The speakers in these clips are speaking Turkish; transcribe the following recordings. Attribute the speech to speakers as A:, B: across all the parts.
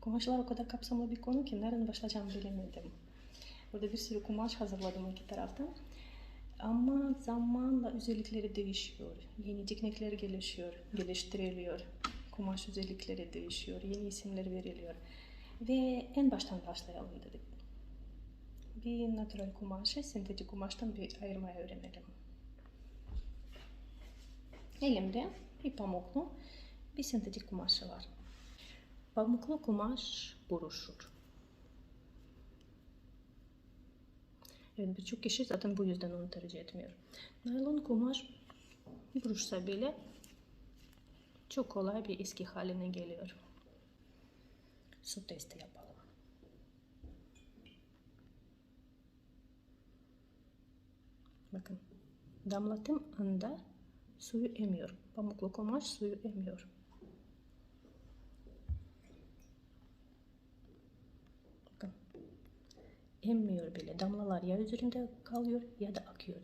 A: Kumaşlar o kadar kapsamlı bir konu ki nereden başlayacağımı bilemedim. Burada bir sürü kumaş hazırladım iki taraftan. Ama zamanla özellikleri değişiyor. Yeni teknikler gelişiyor, geliştiriliyor. Kumaş özellikleri değişiyor, yeni isimler veriliyor. Ve en baştan başlayalım dedik. Bir natural kumaşı sentetik kumaştan bir ayırmayı öğrenelim. Elimde bir pamuklu, bir sentetik kumaşı var. Pamuklu kumaş buruşur. Evet birçok kişi zaten bu yüzden onu tercih etmiyor. Naylon kumaş buruşsa bile çok kolay bir eski haline geliyor. Su testi yapalım. Bakın damlatım anda suyu emiyor. Pamuklu kumaş suyu emiyor. Emmiyor bile. Damlalar ya üzerinde kalıyor ya da akıyor.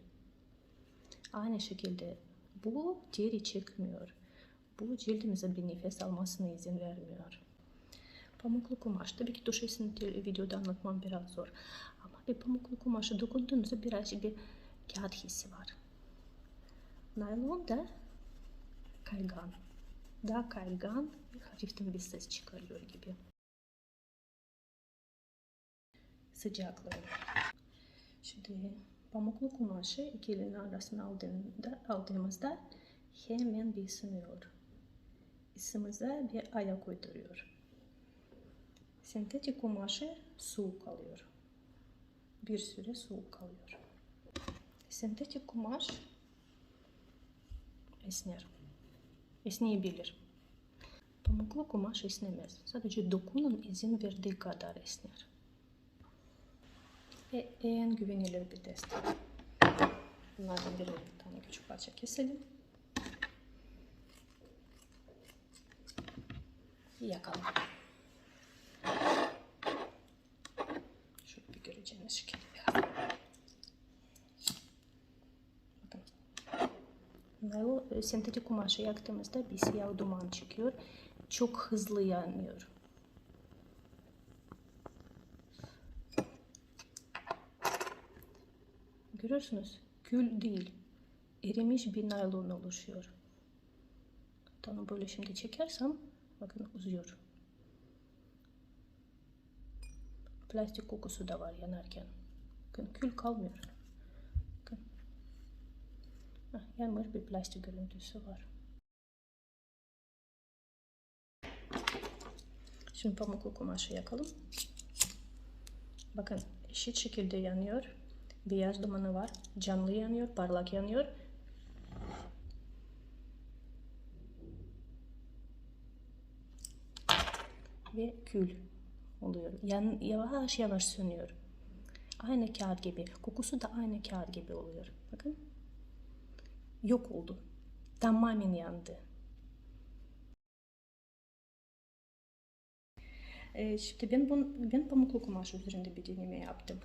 A: Aynı şekilde bu deri çekmiyor. Bu cildimize bir nefes almasına izin vermiyor. Pamuklu kumaş. Tabii ki duşesini videoda anlatmam biraz zor. Ama bir pamuklu kumaşı dokunduğunuzda birazcık bir kağıt hissi var. Naylon da kaygan. Daha kaygan, hafiften bir ses çıkarıyor gibi. Sıcaklığı. Şimdi pamuklu kumaşı iki elin arasına aldığında, aldığımızda hemen bir ısınıyor. Isımıza bir ayak uyduruyor. Sentetik kumaşı soğuk kalıyor. Bir süre soğuk kalıyor. Sentetik kumaş esner. Esneyebilir. Pamuklu kumaş esnemez. Sadece dokunun izin verdiği kadar esner. Ve en güvenilir bir test. Bunlardan bir tane küçük parça keselim. Yakalım. Şöyle bir göreceğiniz şekilde biraz. Bakın. Naylon e, sentetik kumaşı yaktığımızda bir siyah duman çıkıyor. Çok hızlı yanıyor. Görüyorsunuz kül değil. Erimiş bir naylon oluşuyor. Tamam böyle şimdi çekersem bakın uzuyor. Plastik kokusu da var yanarken. Bakın kül kalmıyor. Bakın. Heh, yanmış bir plastik görüntüsü var. Şimdi pamuklu kumaşı yakalım. Bakın eşit şekilde yanıyor. Beyaz dumanı var. Canlı yanıyor, parlak yanıyor. Ve kül oluyor. Yan, yavaş yavaş sönüyor. Aynı kağıt gibi. Kokusu da aynı kağıt gibi oluyor. Bakın. Yok oldu. Tamamen yandı. Ee, şimdi ben, ben pamuklu kumaş üzerinde bir deneme yaptım.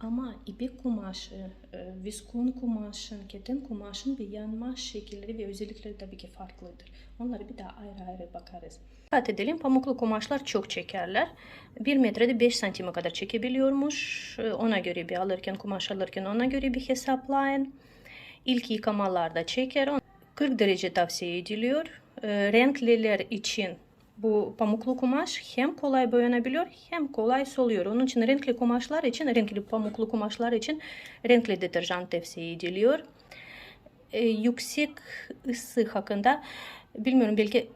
A: Ama ipek kumaşı, e, viskon kumaşın, keten kumaşın bir yanma şekilleri ve özellikleri tabii ki farklıdır. Onları bir daha ayrı ayrı bakarız. Dikkat edelim pamuklu kumaşlar çok çekerler. 1 metrede 5 santime kadar çekebiliyormuş. E, Ona göre bir alırken kumaş alırken ona göre bir hesaplayın. İlk yıkamalarda çeker. 40 derece tavsiye ediliyor. E, Renkliler için bu pamuklu kumaş hem kolay boyanabiliyor hem kolay soluyor. Onun için renkli kumaşlar için, renkli pamuklu kumaşlar için renkli deterjan tavsiye ediliyor. E, yüksek ısı hakkında bilmiyorum belki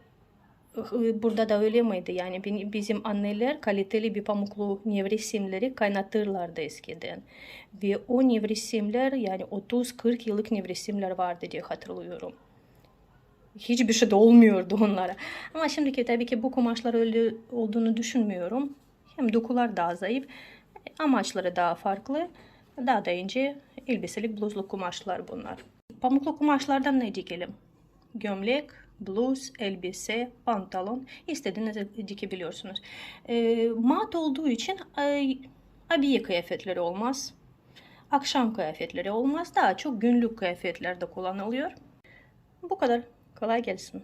A: e, burada da öyle miydi? Yani bizim anneler kaliteli bir pamuklu nevresimleri kaynatırlardı eskiden. Ve o nevresimler yani 30-40 yıllık nevresimler vardı diye hatırlıyorum hiçbir şey de olmuyordu onlara. Ama şimdiki tabii ki bu kumaşlar öyle olduğunu düşünmüyorum. Hem dokular daha zayıf, amaçları daha farklı. Daha da ince elbiselik bluzlu kumaşlar bunlar. Pamuklu kumaşlardan ne dikelim? Gömlek, bluz, elbise, pantolon istediğinizi dikebiliyorsunuz. E, mat olduğu için e, abiye kıyafetleri olmaz. Akşam kıyafetleri olmaz. Daha çok günlük kıyafetlerde kullanılıyor. Bu kadar. Kolay gelsin.